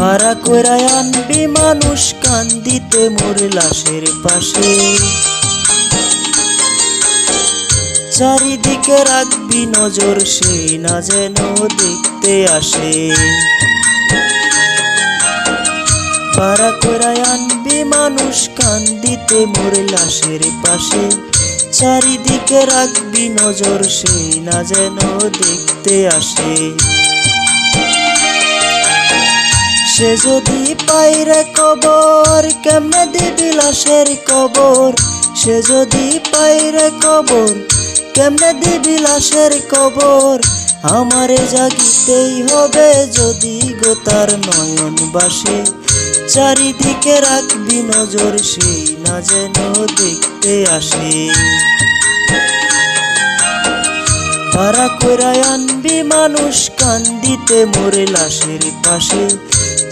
ভাড়া কইরায় আনবি মানুষ কান্দিতে মোর লাশের পাশে। চারিদিকে রাখবি নজর সেই না যেন দেখতে আসে। পাড়া করায় আনবি মানুষ কান্দিতে মোর লাশের পাশে। চারিদিকে রাখবি নজর সেই না যেন দেখতে আসে। সে যদি পাইরে কবর, কেমনে দিবি লাশের কবর? সে যদি পাইরে কবর, কেমনে দিবি লাশের কবর? আমারে জাগিতেই হবে যদি গোতার নয়ন বাসে চারিদিকে রাখবি নজর, সেই না যেন দেখতে আসে। ভাড়া কইরায় আনবি মানুষ, কান্দিতে মোরে লাশের পাশে।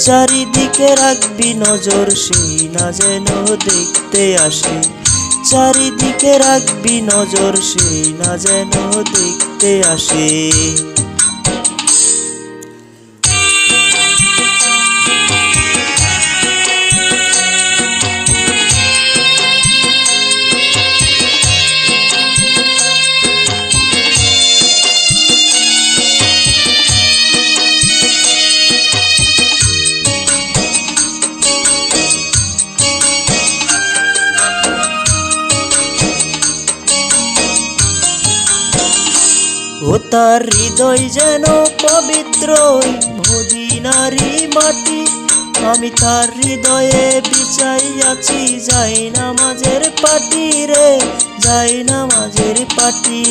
চারিদিকে রাখবি নজর, সেই না যেন দেখতে আসে। চারিদিকে রাখবি নজর, সেই না যেন দেখতে আসে। ও তার হৃদয় যেন পবিত্র মদিনারি মাটি। আমি তার হৃদয়ে বিচাই আছি যাই নামাজের পাটি রে, যাই নামাজের পাটি।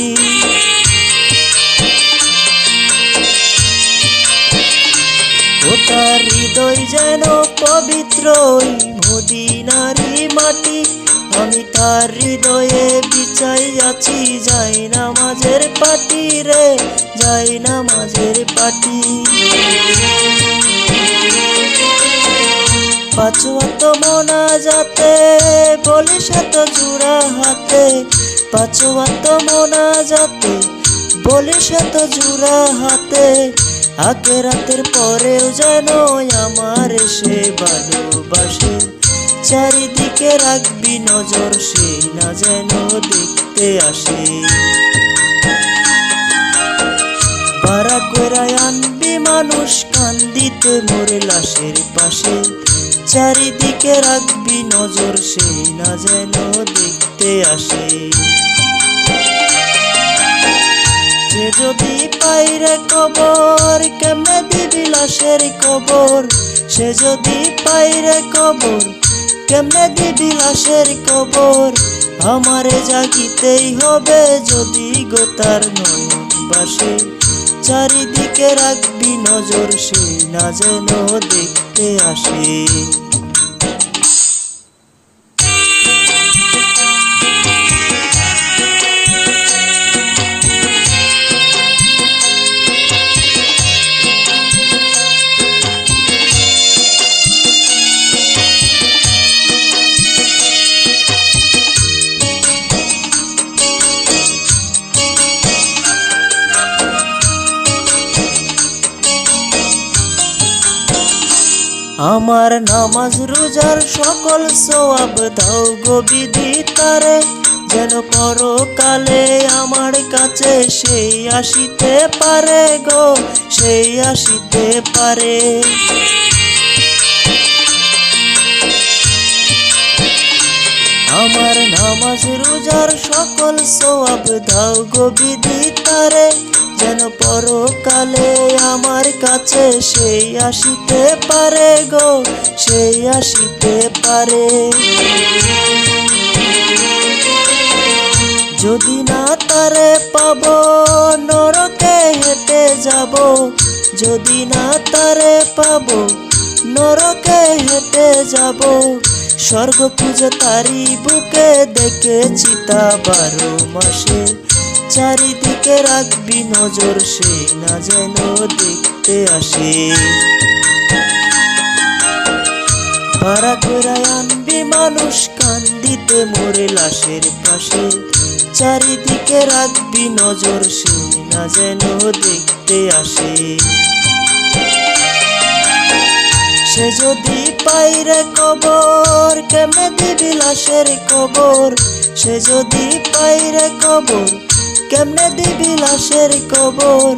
ও তার হৃদয় যেন পবিত্র মদিনারি মাটি। আমি তার হৃদয়ে বিচাই আছি, যাই না মাঝের পাটি রে, যাই না মাঝের পাটি। পাঁচুয়াত মোনা যাতে বলি শত জুড়া হাতে। পাঁচুয়াত মোনা যাতে বলি শত জুড়া হাতে। আগে রাতের পরেও যেন আমার সে ভালোবাসে। চারিদিকে রাখবি নজর, সে না যেন দেখতে আসে। ভাড়া কইরায় আনবি মানুষ, কান্দিতে লাশের পাশে। চারিদিকে রাখবি নজর সেই না যেন দেখতে আসে। সে যদি পাইরে কবর, কেমনে দিবি লাশের কবর? সে যদি পাইরে কবর কেমনে দিবি লাশের কবর? আমারে জাগিতেই হবে যদি গোতার নয়ন বাসে চারিদিকে রাখবি নজর, সে না যেন দেখতে আসে। আমার নামাজ রোজার সকল সোয়াব দাও গো তারে যেন পরকালে আমার কাছে সেই আসিতে পারে গো, সেই আসিতে পারে। আমার নামাজ রোজার সকল সোয়াব দাও গো তারে যেন পরকালে আমার কাছে সেই আসিতে পারে গো, সেই আসিতে পারে। যদি না তারে পাব, নরকে হেঁটে যাব। যদি না তারে পাব, নরকে হেঁটে যাব। স্বর্গ পুজো তারি বুকে দেখেছি তা বারো মাসে। চারিদিকে রাখবি নজর, সে না যেন দেখতে আসে। আনবি মানুষ, কান্দিতে মোরে লাশের পাশে। চারিদিকে রাখবি নজর, সে না যেন দেখতে আসে। সে যদি পাইরে কবর, কেমনে দিবি লাশের কবর? সে যদি পাইরে কবর কেমনে দিবি লাশের কবর?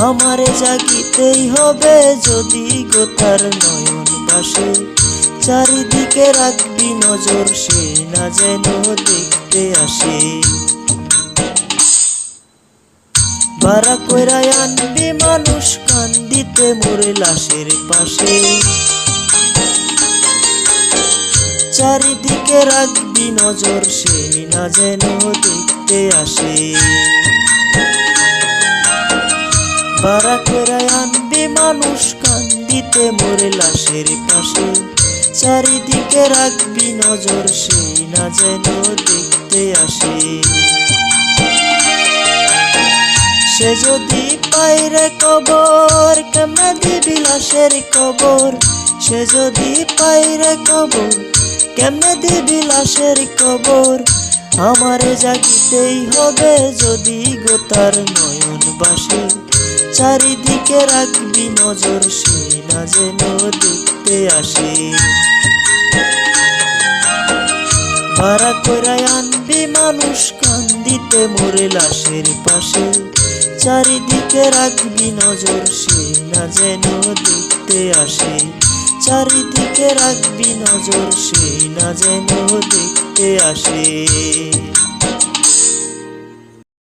আমারে জাগিতেই হবে যদি গোতার নয়ন বাসে চারিদিকে রাখবি নজর, সে না যেন দেখতে আসে। বারা কইরাই আনবি মানুষ, কান্দিতে মোরে লাশের পাশে। চারিদিকে রাখবি নজর সে না যেন দেখতে আসে। বারা কইরাই আনবি মানুষ কান্দিতে মোরে লাশের পাশে। চারিদিকে রাখবি নজর সে না যেন দেখতে আসে। সে যদি পাইরে কবর, কেমনে দিবি লাশের কবর? সে যদি পাইরে কবর কেমনে দিবি লাশের কবর? আমারে জাগিতেই হবে যদি গোতার নয়ন বাসে চারিদিকে রাখবি নজর সে না যেন দেখতে আসে। ভাড়া কইরাই আনবি মানুষ কান্দিতে মোরে লাশের পাশে। চারিদিকে রাখবি নজর সে না যেন দেখতে আসে। চারিদিকে রাখবি নজর সেই না যেন দেখতে আসে।